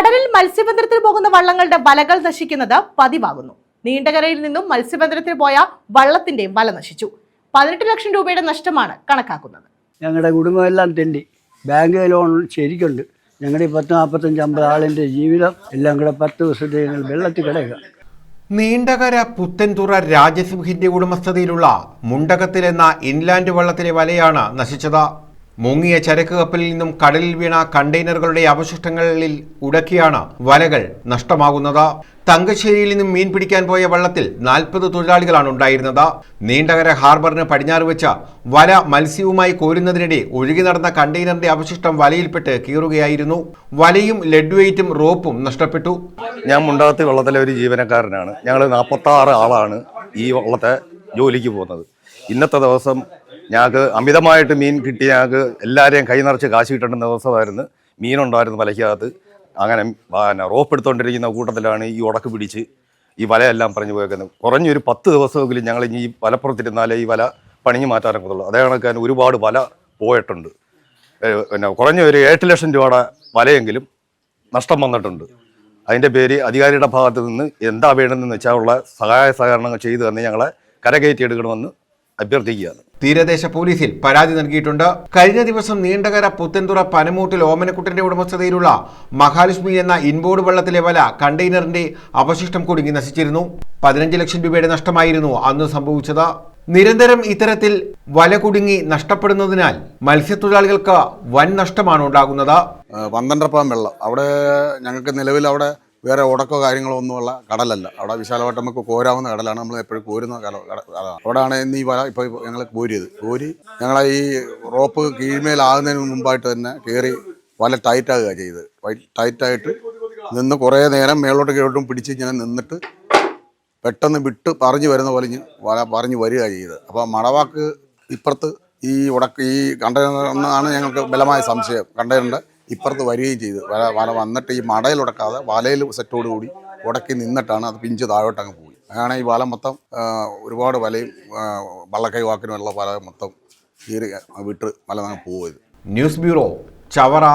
കടലിൽ മത്സ്യബന്ധനത്തിന് പോകുന്ന വള്ളങ്ങളുടെ വലകൾ നശിക്കുന്നത് പതിവാകുന്നു. നീണ്ടകരയിൽ നിന്നും മത്സ്യബന്ധനത്തിന് പോയ വള്ളത്തിന്റെ വല നശിച്ചു. പതിനെട്ട് ലക്ഷം രൂപയുടെ നഷ്ടമാണ് കണക്കാക്കുന്നത്. ഞങ്ങളുടെ കുടുംബമെല്ലാം തെണ്ടി ബാങ്ക് ലോൺ ശരിക്കുണ്ട്. ഞങ്ങളുടെ ഈ പത്ത് നാൽപ്പത്തഞ്ച് അമ്പത് ആളിന്റെ ജീവിതം എല്ലാം കൂടെ പത്ത് ദിവസത്തെ ഞങ്ങൾ വെള്ളത്തിൽ കിടക്കുക. നീണ്ടകര പുത്തൻതുറ രാജസിംഹിന്റെ ഉടമസ്ഥതയിലുള്ള മുണ്ടകത്തിലെന്ന ഇൻലാൻഡ് വള്ളത്തിലെ വലയാണ് നശിച്ചത്. മുങ്ങിയ ചരക്ക് കപ്പലിൽ നിന്നും കടലിൽ വീണ കണ്ടെയ്നറുകളുടെ അവശിഷ്ടങ്ങളിൽ ഉടക്കിയാണ് വലകൾ നഷ്ടമാകുന്നത്. തങ്കശ്ശേരിയിൽ നിന്നും മീൻ പിടിക്കാൻ പോയ വള്ളത്തിൽ നാൽപ്പത് തൊഴിലാളികളാണ് ഉണ്ടായിരുന്നത്. നീണ്ടകര ഹാർബറിന് പടിഞ്ഞാറ് വെച്ച വല മത്സ്യവുമായി കോരുന്നതിനിടെ ഒഴുകി നടന്ന കണ്ടെയ്നറിന്റെ അവശിഷ്ടം വലയിൽപ്പെട്ട് കീറുകയായിരുന്നു. വലയും ലെഡ് വെയിറ്റും റോപ്പും നഷ്ടപ്പെട്ടു. ഞാൻ മുണ്ടകത്ത് വള്ളത്തിലെ ഒരു ജീവനക്കാരനാണ്. ഞങ്ങൾ നാൽപ്പത്തി ആളാണ് ഈ വള്ളത്തെ ജോലിക്ക് പോകുന്നത്. ഇന്നത്തെ ദിവസം ഞങ്ങൾക്ക് അമിതമായിട്ട് മീൻ കിട്ടി ഞങ്ങൾക്ക് എല്ലാവരെയും കൈ നിറച്ച് കാശ് കിട്ടേണ്ട ദിവസമായിരുന്നു. മീനുണ്ടായിരുന്നു വലയ്ക്കകത്ത് അങ്ങനെ പിന്നെ റോപ്പ് എടുത്തുകൊണ്ടിരിക്കുന്ന കൂട്ടത്തിലാണ് ഈ ഉടക്ക് പിടിച്ച് ഈ വലയെല്ലാം പറഞ്ഞു പോയേക്കുന്നത്. കുറഞ്ഞൊരു പത്ത് ദിവസമെങ്കിലും ഞങ്ങൾ ഇനി ഈ വലപ്പുറത്തിരുന്നാലേ ഈ വല പണിഞ്ഞു മാറ്റാനൊക്കത്തുള്ളൂ അതേ കണക്കാൻ ഒരുപാട് വല പോയിട്ടുണ്ട്. പിന്നെ കുറഞ്ഞ ഒരു എട്ട് ലക്ഷം രൂപയുടെ വലയെങ്കിലും നഷ്ടം വന്നിട്ടുണ്ട്. അതിന്റെ പേര് അധികാരിയുടെ ഭാഗത്ത് നിന്ന് എന്താ വേണ്ടതെന്ന് വെച്ചാൽ ഉള്ള സഹായ സഹകരണങ്ങൾ ചെയ്തു തന്നെ ഞങ്ങളെ കരകയറ്റി എടുക്കണമെന്ന് അഭ്യർത്ഥിക്കുകയാണ്. തീരദേശ പോലീസിൽ പരാതി നൽകിയിട്ടുണ്ട്. കഴിഞ്ഞ ദിവസം നീണ്ടകര പുത്തൻതുറ പനമൂട്ടിൽ ഓമനക്കുട്ടന്റെ ഉടമസ്ഥതയിലുള്ള മഹാലക്ഷ്മി എന്ന ഇൻബോർഡ് വള്ളത്തിലെ വല കണ്ടെയ്നറിന്റെ അവശിഷ്ടം കുടുങ്ങി നശിച്ചിരുന്നു. പതിനഞ്ച് ലക്ഷം രൂപയുടെ നഷ്ടമായിരുന്നു അന്ന് സംഭവിച്ചത്. നിരന്തരം ഇത്തരത്തിൽ വല കുടുങ്ങി നഷ്ടപ്പെടുന്നതിനാൽ മത്സ്യത്തൊഴിലാളികൾക്ക് വൻ നഷ്ടമാണ് ഉണ്ടാകുന്നത്. പന്ത്രണ്ടപ്പം വെള്ളം. അവിടെ ഞങ്ങൾക്ക് നിലവിൽ അവിടെ വേറെ ഉടക്കോ കാര്യങ്ങളോ ഒന്നുമുള്ള കടലല്ല. അവിടെ വിശാലമായിട്ട് നമുക്ക് കോരാവുന്ന കടലാണ്. നമ്മൾ എപ്പോഴും കോരുന്ന കട കട- അതാണ്. അവിടെയാണ് ഇന്ന് ഈ വല ഇപ്പോൾ ഞങ്ങൾ കോരിയത്. കോരി ഞങ്ങളെ ഈ റോപ്പ് കീഴ്മേലാകുന്നതിന് മുമ്പായിട്ട് തന്നെ കയറി വല ടൈറ്റാകുക ചെയ്ത് ടൈറ്റായിട്ട് നിന്ന് കുറേ നേരം മേളോട്ട് കീഴോട്ടും പിടിച്ച് ഇങ്ങനെ നിന്നിട്ട് പെട്ടെന്ന് വിട്ട് പറഞ്ഞു വരുന്ന പോലെ വല പറഞ്ഞു വരിക ചെയ്ത് അപ്പോൾ മടവാക്ക് ഇപ്പുറത്ത് ഈ ഉടക്ക് ഈ കണ്ടെയ്നർ എന്നാണ് ഞങ്ങൾക്ക് ബലമായ സംശയം. കണ്ടെയ്നറിന്റെ ഇപ്പുറത്ത് വരികയും ചെയ്തു. വല വന്നിട്ട് ഈ മടയിൽ ഉടക്കാതെ വലയിൽ സെറ്റോട് കൂടി ഉടക്കി നിന്നിട്ടാണ് അത് പിഞ്ച് താഴോട്ട് അങ്ങ് പോയി. അങ്ങനെ ഈ വല മൊത്തം ഒരുപാട് വലയും വള്ളക്കൈ വാക്കിനുമുള്ള വല മൊത്തം കീറി വിട്ട് വല അങ്ങ് പോയത്. News bureau Chavara